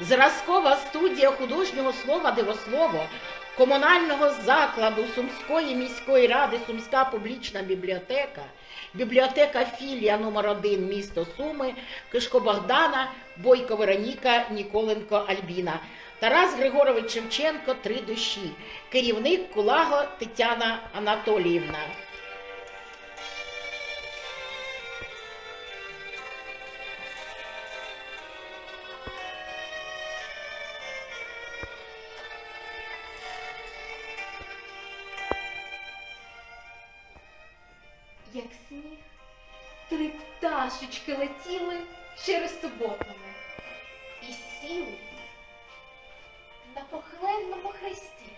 Зразкова студія художнього слова Дивослово комунального закладу Сумської міської ради Сумська публічна бібліотека, бібліотека філія номер 1 місто Суми, Кишко Богдана, Бойко Вероніка, Ніколенко Альбіна. Тарас Григорович Шевченко Три душі. Керівник Кулаго Тетяна Анатоліївна. Як сніг, три пташечки летіли через суботами і сіли на похленному хресті,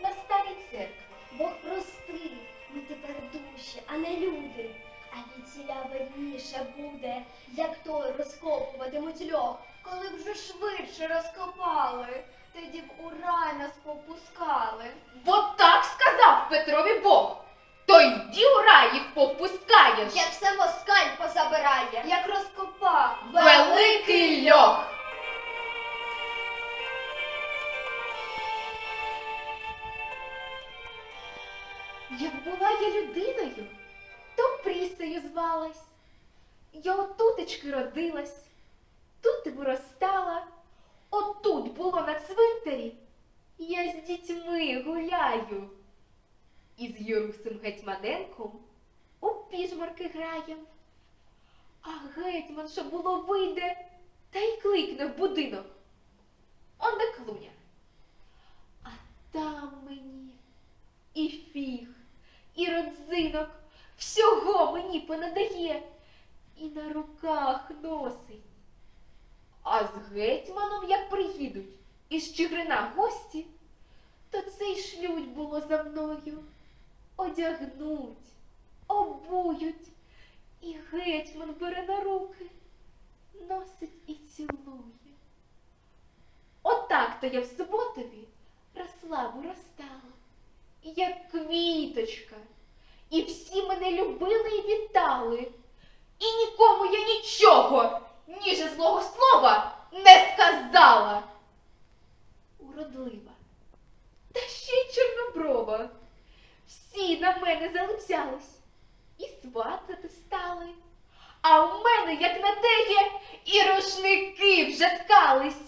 на старій церкві. Бог прости, ми тепер душі, а не люди. А віціля верніше буде, як той розкопуватимуть льох, коли вже швидше розкопали, тоді б у рай нас попускали. Як була я людиною, то прісею звалась. Я отутечки родилась, тут виростала, отут було на цвинтарі. Я з дітьми гуляю. І з Юрусем Гетьманенком у піжмарки граєм. А гетьман, що було вийде, та й кликне в будинок. Он де клуня. А там мені і фіг, і родзинок, всього мені понадає, і на руках носить. А з гетьманом, як приїдуть, із Чигирина гості, то це й шлють було за мною. Одягнуть, обують, і гетьман бере на руки, носить і цілує. Отак то я в суботові росла виростала, як квіточка, і всі мене любили і вітали, і нікому я нічого, ніже злого слова не сказала. Уродлива, та ще й чорноброва. Всі на мене залицялись і сватати стали. А в мене, як на теє, і рушники вже ткались.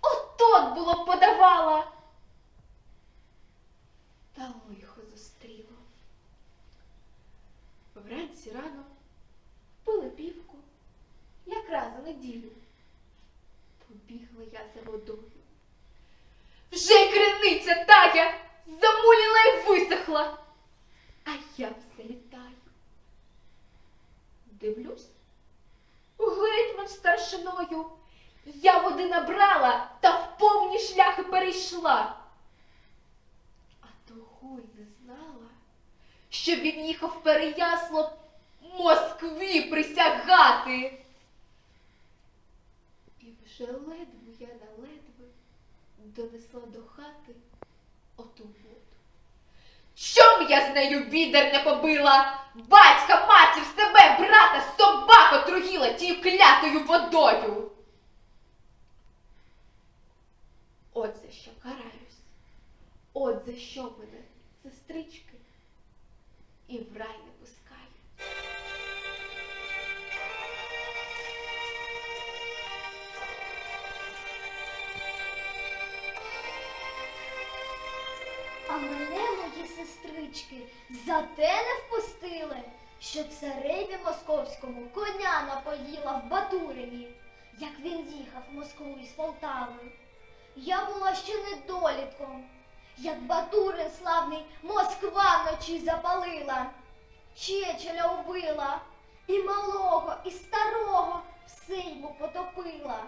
Отот було подавала. Та лихо зустріло. Вранці рано пили півку, якраз у неділю. Побігла я за водою. Вже криниця тая замуліла й висохла, а я все літаю. Дивлюсь, гетьман старшиною. Я води набрала та в повні шляхи перейшла. Того й не знала, що він їхав в Переяслав Москві присягати. І вже ледве я на ледве донесла до хати оту воду. Чом я з нею відер не побила? Батька, матір, себе, брата, собаку отруїла тією клятою водою. От за що караюсь, от за що мене, сестрички, і в рай не пускають. А мене мої сестрички за те не впустили, що цареві московському коня напоїла в Батурині, як він їхав в Москву із Полтави. Я була ще недолітком, як Батурин славний Москва вночі запалила, Чечеля убила, і малого, і старого в сейму потопила.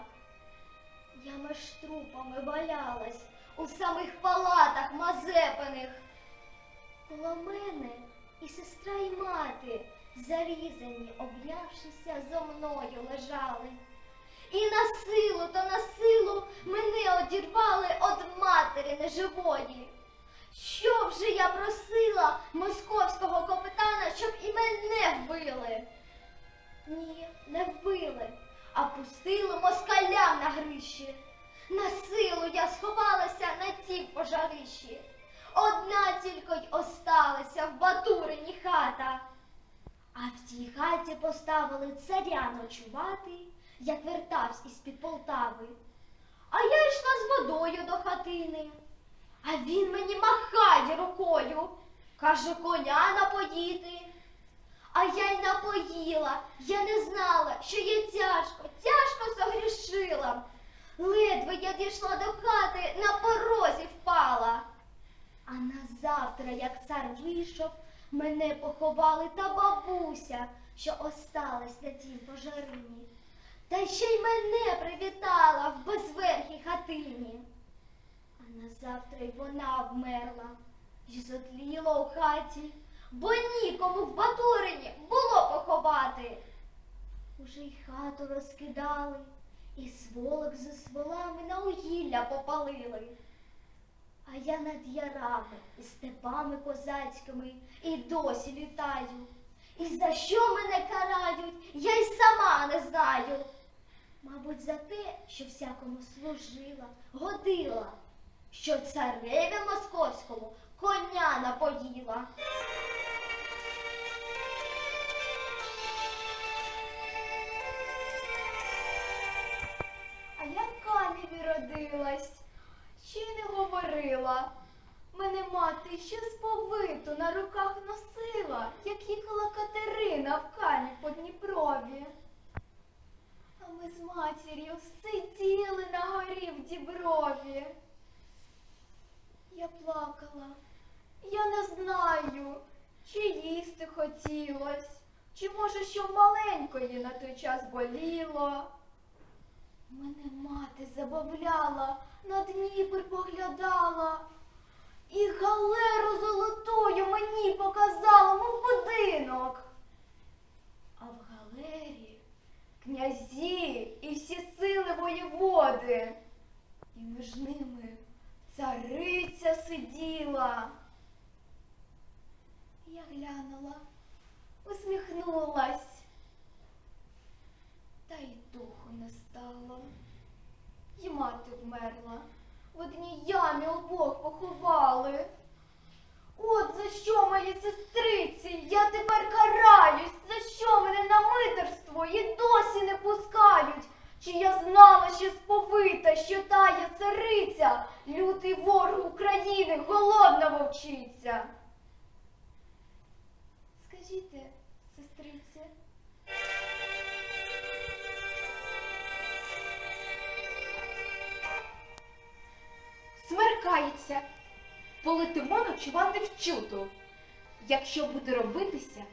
Я меж трупами валялась у самих палатах мазепаних. Коло мене і сестра, і мати, зарізані, обнявшися зо мною лежали. І на силу та на силу мене одірвали од матері неживої. Що вже я просила московського капітана, щоб і мене вбили? Ні, не вбили, а пустили москалям на гриші. тій пожарищі. Одна тільки й осталася в Батурині хата. А в тій хаті поставили царя ночувати, як вертавсь із-під Полтави. А я йшла з водою до хатини. А він мені махає рукою, каже, коня напоїти. А я й напоїла, я не знала, що я тяжко, тяжко загрішила. Ледве я дійшла до хати, на порозі впала. А на завтра, як цар вийшов, мене поховали та бабуся, що осталась на тій пожарині. Та ще й мене привітала в безверхій хатині. А на завтра й вона вмерла, й зотліла у хаті, бо нікому в Батурині було поховати. Уже й хату розкидали, і сволок за сволами на угілля попалили. А я над ярами і степами козацькими і досі літаю. І за що мене карають, я й сама не знаю. Мабуть, за те, що всякому служила, годила, що цареві московському коня напоїла. А я в Каневі родилась, ще й не говорила. Мене мати ще сповиту на руках носила, як їхала Катерина в Канів по Дніпрові. А ми з матір'ю сиділи на горі в Діброві. Я плакала. Я не знаю, чи їсти хотілось, чи може що маленької на той час боліло. Мене мати забавляла, на Дніпр поглядала. І галеру золотою мені показала, мов будинок. А в галері князі і всі сили воєводи. І між ними цариця сиділа. Я глянула, усміхнулась та й духу не стало. І мати вмерла. В одній ямі обох поховали. От за що мої сестриці, я тепер караюсь, за що мене на митерство і досі не пускають. Чи я знала, що сповита, що тая цариця, лютий ворог України, голодна вовчиця. Скажіть, сестриці, Смеркається. Полетимо ночувати в чуту. Якщо буде робитися,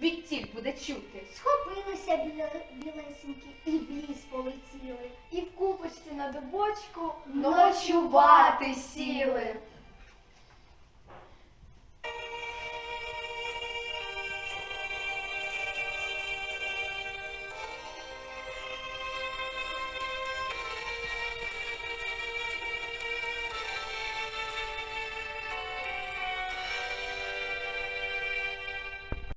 відтіль буде чути. Схопилися біля білесенькі і в ліс полетіли. І в купочці на дубочку ночувати сіли.